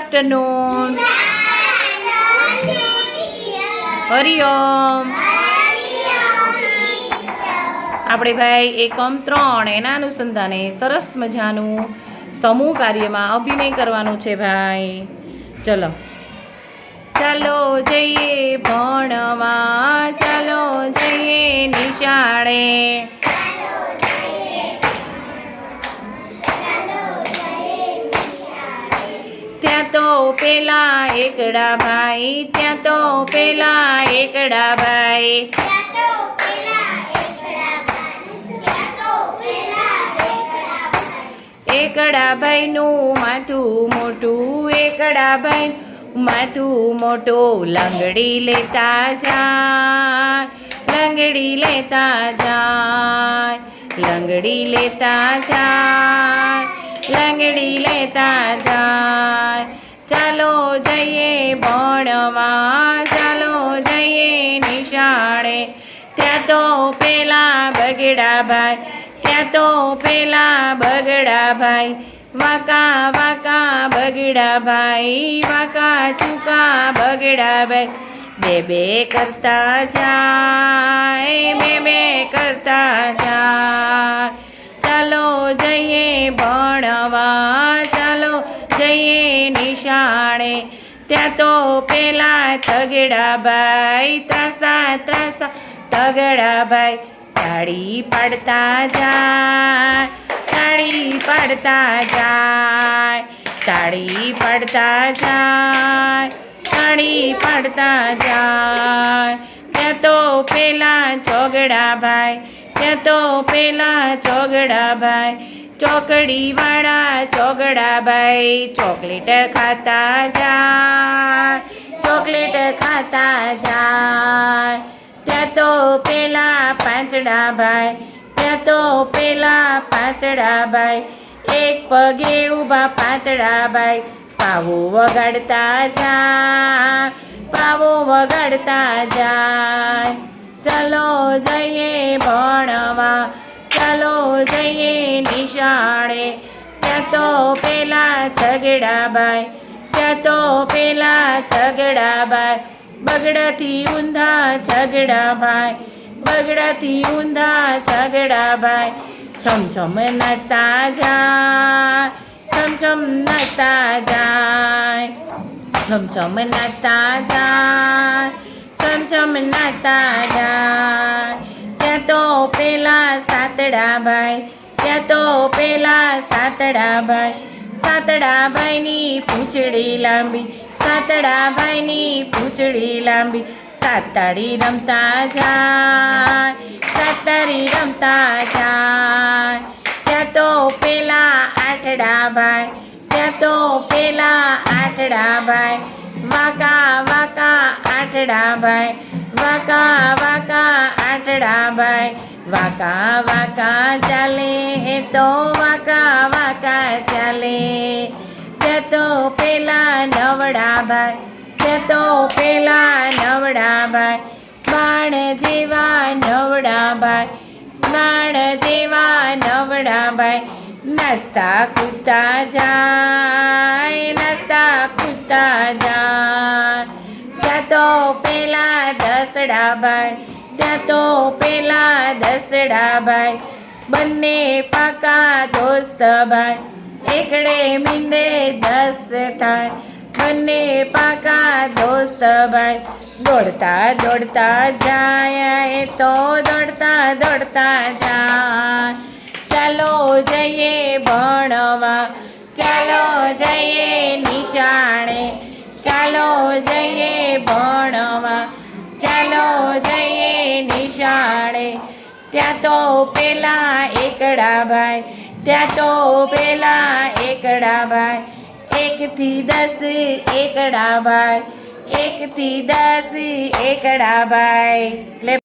Afternoon Hariom આપણે ભાઈ એકમ ત્રણ, એના અનુસંધાને સરસ મજાનું સમૂહ કાર્યમાં અભિનય કરવાનું છે ભાઈ. ચલો. ચાલો જઈએ ભણવા, ચાલો જઈએ નિશાળે. પેલા એકડા ભાઈ ત્યાં તો પેલા એકડા ભાઈ. એકડા ભાઈનું માથું મોટું એકડા ભાઈ માથું મોટું. લંગડી લેતા જાય લંગડી લેતા જાય લંગડી લેતા જાય લંગડી લેતા જાય. જઈએ ભણવા ચાલો જઈએ નિશાળે. ત્યાં તો પેલા બગડા ભાઈ ત્યાં તો પેલા બગડા ભાઈ વાકા વાકા બગડા ભાઈ વાકા, ચૂકા બગડા ભાઈ બે બે કરતા જાય, બે બે કરતા જાય. ત્યાં તો પેલા તગડા ભાઈ ત્રાસા ત્રાસા, તગડા ભાઈ તાળી પાડતા જાય, તાળી પાડતા જાય, તાળી પાડતા જાય, તાળી પાડતા જાય. ત્યાં તો પેલા ચોગડા ભાઈ, ત્યાં તો પેલા ચોગડા ભાઈ ચોકડી વાળા ચોગડા ભાઈ ચોકલેટ ખાતા જાય, ચોકલેટ ખાતા જાય. ત્યાં તો પેલા પાંચડા ભાઈ ત્યાં તો પેલા પાંચડા ભાઈ એક પગે ઊભા પાંચડા ભાઈ પાવો વગાડતા જાય, પાવો વગાડતા જાય. ચલો જઈએ ભણવા જઈએ નિશાળે. ત્યાં તો પેલા છગડાબાઈ ત્યાં તો પેલા છગડાબાઈ બગડાથી ઊંધા છગડાભાઈ બગડાથી ઊંધા છગડાભાઈ છમછમ છમ છમ નતા જાય. છમછમ છમ નતા જાય. છમછમ છમ નતા જાય. છમછમ છમ નતા જાય. ત્યાં તો પેલા સાતડા ભાઈ ત્યાં તો પેલા સાતડા ભાઈ સાતડા ભાઈની પૂંછડી લાંબી સાતડા ભાઈની પૂંછડી લાંબી. સાતાડી રમતા જાય સાતારી રમતા જાય. ત્યાં તો પેલા આઠડા ભાઈ ત્યાં તો પેલા આઠડા ભાઈ વાકા વાકા આઠડા ભાઈ વાકા વાકા આઠડા ભાઈ વાકા વાકા ચાલે, એ તો વાકા વાકા ચાલે. જતો પેલા નવડા ભાઈ જતો પેલા નવડા ભાઈ બાણ જેવા નવડા ભાઈ બાણ જેવા નવડા ભાઈ નાસ્તા કૂદતા જાય, નાસ્તા કૂદતા જાય. જતો પેલા દસડા ભાઈ ત્યાં તો પેલા દસડા ભાઈ બંને પાકા દોસ્ત ભાઈ. એકડે મીંડે દસ થાય, બંને પાકા દોસ્ત ભાઈ. દોડતા દોડતા જાય તો દોડતા દોડતા જાય. ચાલો જઈએ ભણવા, ચાલો જઈએ નિશાણે ચાલો જઈએ ભણવા, ચાલો જઈએ નિશાળે ત્યાં તો પેલા એકડા ભાઈ, ત્યાં તો પેલા એકડા ભાઈ. એકથી દસ એકડા ભાઈ, એકથી દસ એકડા ભાઈ. એટલે